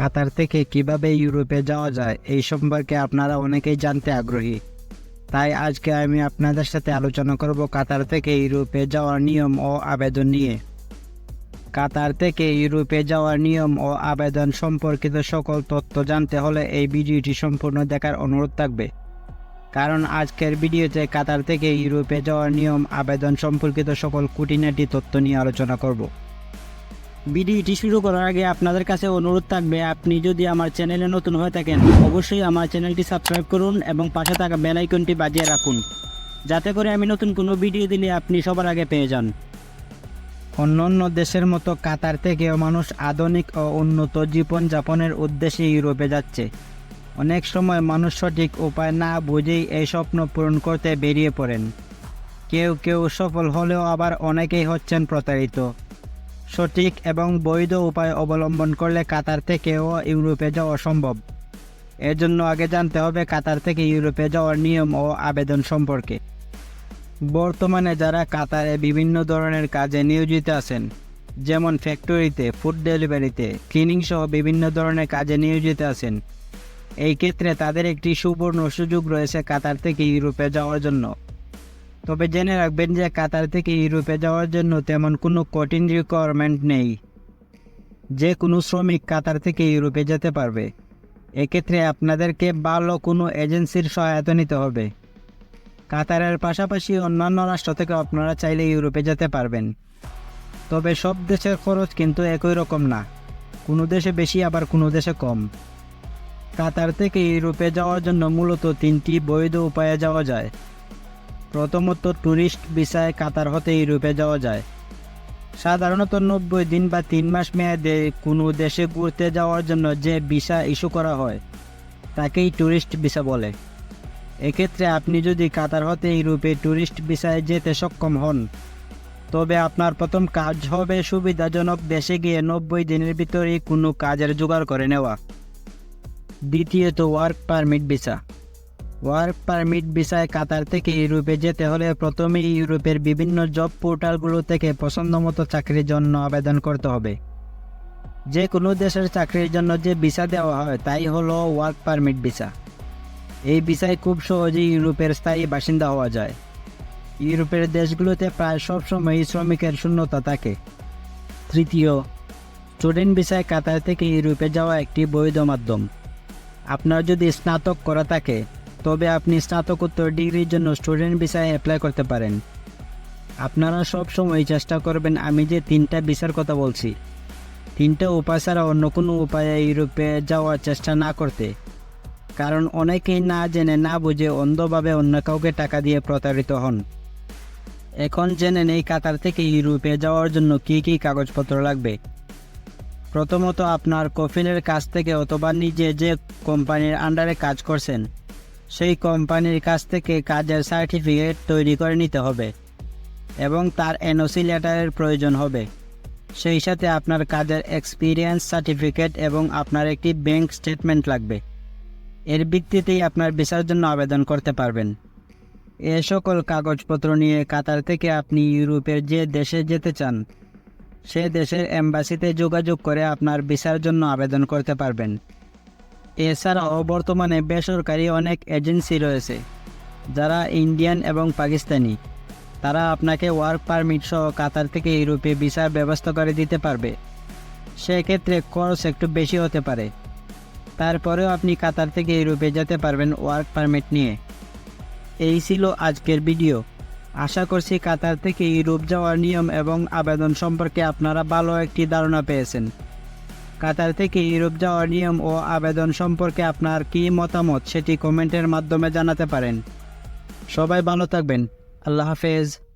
কাতার থেকে কীভাবে ইউরোপে যাওয়া যায়, এই সম্পর্কে আপনারা অনেকেই জানতে আগ্রহী। তাই আজকে আমি আপনাদের সাথে আলোচনা করব কাতার থেকে ইউরোপে যাওয়ার নিয়ম ও আবেদন নিয়ে। কাতার থেকে ইউরোপে যাওয়ার নিয়ম ও আবেদন সম্পর্কিত সকল তথ্য জানতে হলে এই ভিডিওটি সম্পূর্ণ দেখার অনুরোধ থাকবে। কারণ আজকের ভিডিওতে কাতার থেকে ইউরোপে যাওয়ার নিয়ম, আবেদন সম্পর্কিত সকল কুটিনাটি তথ্য নিয়ে আলোচনা করব। ভিডিওটি শুরু করার আগে আপনাদের কাছে অনুরোধ থাকবে, আপনি যদি আমার চ্যানেলে নতুন হয়ে থাকেন, অবশ্যই আমার চ্যানেলটি সাবস্ক্রাইব করুন এবং পাশে থাকা বেল আইকনটি বাজিয়ে রাখুন। যাতে করে আমি নতুন কোনো ভিডিও দিলে আপনি সবার আগে পেয়ে যান। অন্যান্য দেশের মতো কাতার থেকেও মানুষ আধুনিক ও উন্নত জীবনযাপনের উদ্দেশ্যে ইউরোপে যাচ্ছে। অনেক সময় মানুষ সঠিক উপায় না বুঝেই এই স্বপ্ন পূরণ করতে বেরিয়ে পড়েন। কেউ কেউ সফল হলেও আবার অনেকেই হচ্ছেন প্রতারিত। সঠিক এবং বৈধ উপায় অবলম্বন করলে কাতার থেকেও ইউরোপে যাওয়া সম্ভব। এর জন্য আগে জানতে হবে কাতার থেকে ইউরোপে যাওয়ার নিয়ম ও আবেদন সম্পর্কে। বর্তমানে যারা কাতারে বিভিন্ন ধরনের কাজে নিয়োজিত আছেন, যেমন ফ্যাক্টরিতে, ফুড ডেলিভারিতে, ক্লিনিং সহ বিভিন্ন ধরনের কাজে নিয়োজিত আছেন, এই ক্ষেত্রে তাদের একটি সুবর্ণ সুযোগ রয়েছে কাতার থেকে ইউরোপে যাওয়ার জন্য। তবে জেনে রাখবেন যে কাতার থেকে ইউরোপে যাওয়ার জন্য তেমন কোনো কঠিন রিকোয়ারমেন্ট নেই। যে কোনো শ্রমিক কাতার থেকে ইউরোপে যেতে পারবে। এক্ষেত্রে আপনাদেরকে ভালো কোনো এজেন্সির সহায়তা নিতে হবে। কাতারের পাশাপাশি অন্যান্য রাষ্ট্র থেকে আপনারা চাইলে ইউরোপে যেতে পারবেন। তবে সব দেশের খরচ কিন্তু একই রকম না। কোনো দেশে বেশি, আবার কোনো দেশে কম। কাতার থেকে ইউরোপে যাওয়ার জন্য মূলত তিনটি বৈধ উপায়ে যাওয়া যায়। প্রথমত ট্যুরিস্ট ভিসায় কাতার হতে ইউরোপে যাওয়া যায়। সাধারণত নব্বই দিন বা তিন মাস মেয়াদে কোনো দেশে ঘুরতে যাওয়ার জন্য যে ভিসা ইস্যু করা হয়, তাকেই ট্যুরিস্ট ভিসা বলে। এক্ষেত্রে আপনি যদি কাতার হতে ইউরোপে ট্যুরিস্ট ভিসায় যেতে সক্ষম হন, তবে আপনার প্রথম কাজ হবে সুবিধাজনক দেশে গিয়ে নব্বই দিনের ভিতরেই কোনো কাজের জোগাড় করে নেওয়া। দ্বিতীয়ত work permit visa. Work permit ভিসায় কাতার থেকে ইউরোপে যেতে হলে প্রথমে ইউরোপের বিভিন্ন জব পোর্টালগুলো থেকে পছন্দমতো চাকরির জন্য আবেদন করতে হবে। যে কোনো দেশের চাকরির জন্য যে ভিসা দেওয়া হয়, তাই হলো ওয়ার্ক পারমিট ভিসা এই ভিসায় খুব সহজেই ইউরোপের স্থায়ী বাসিন্দা হওয়া যায়। ইউরোপের দেশগুলোতে প্রায় সবসময়ই শ্রমিকের শূন্যতা থাকে। তৃতীয় স্টুডেন্ট ভিসায় কাতার থেকে ইউরোপে যাওয়া একটি বৈধ মাধ্যম। আপনার যদি স্নাতক করা থাকে তবে আপনি স্নাতকোত্তর ডিগ্রির জন্য স্টুডেন্ট ভিসায় অ্যাপ্লাই করতে পারেন। আপনারা সব সময় চেষ্টা করবেন আমি যে তিনটা ভিসার কথা বলছি। তিনটা উপায় ছাড়া অন্য কোনো উপায়ে ইউরোপে যাওয়ার চেষ্টা না করতে। কারণ অনেকেই না জেনে না বুঝে অন্ধভাবে অন্য কাউকে টাকা দিয়ে প্রতারিত হন। এখন জেনে নেই কাতার থেকে ইউরোপে যাওয়ার জন্য কী কী কাগজপত্র লাগবে। প্রথমত আপনার কফিলের কাছ থেকে অথবা নিজে যে কোম্পানির আন্ডারে কাজ করছেন সেই কোম্পানির কাছ থেকে কাজের সার্টিফিকেট তৈরি করে নিতে হবে এবং তার এনওসি লেটারের প্রয়োজন হবে। সেই সাথে আপনার কাজের এক্সপিরিয়েন্স সার্টিফিকেট এবং আপনার একটি ব্যাংক স্টেটমেন্ট লাগবে। এর ভিত্তিতেই আপনার ভিসার জন্য আবেদন করতে পারবেন। এ সকল কাগজপত্র নিয়ে কাতার থেকে আপনি ইউরোপের যে দেশে যেতে চান, সে দেশের এম্বাসিতে যোগাযোগ করে আপনার ভিসার জন্য আবেদন করতে পারবেন। এছাড়াও বর্তমানে বেসরকারি অনেক এজেন্সি রয়েছে, যারা ইন্ডিয়ান এবং পাকিস্তানি। তারা আপনাকে ওয়ার্ক পারমিট সহ কাতার থেকে ইউরোপে ভিসার ব্যবস্থা করে দিতে পারবে। সেক্ষেত্রে খরচ একটু বেশি হতে পারে। তারপরেও আপনি কাতার থেকে ইউরোপে যেতে পারবেন ওয়ার্ক পারমিট নিয়ে। এই ছিল আজকের ভিডিও। আশা করছি কাতার থেকে ইউরোপ যাওয়ার নিয়ম এবং আবেদন সম্পর্কে আপনারা ভালো একটি ধারণা পেয়েছেন। কাতার থেকে ইউরোপ যাওয়ার নিয়ম ও আবেদন সম্পর্কে আপনার কী মতামত, সেটি কমেন্টের মাধ্যমে জানাতে পারেন। সবাই ভালো থাকবেন। আল্লাহ হাফেজ।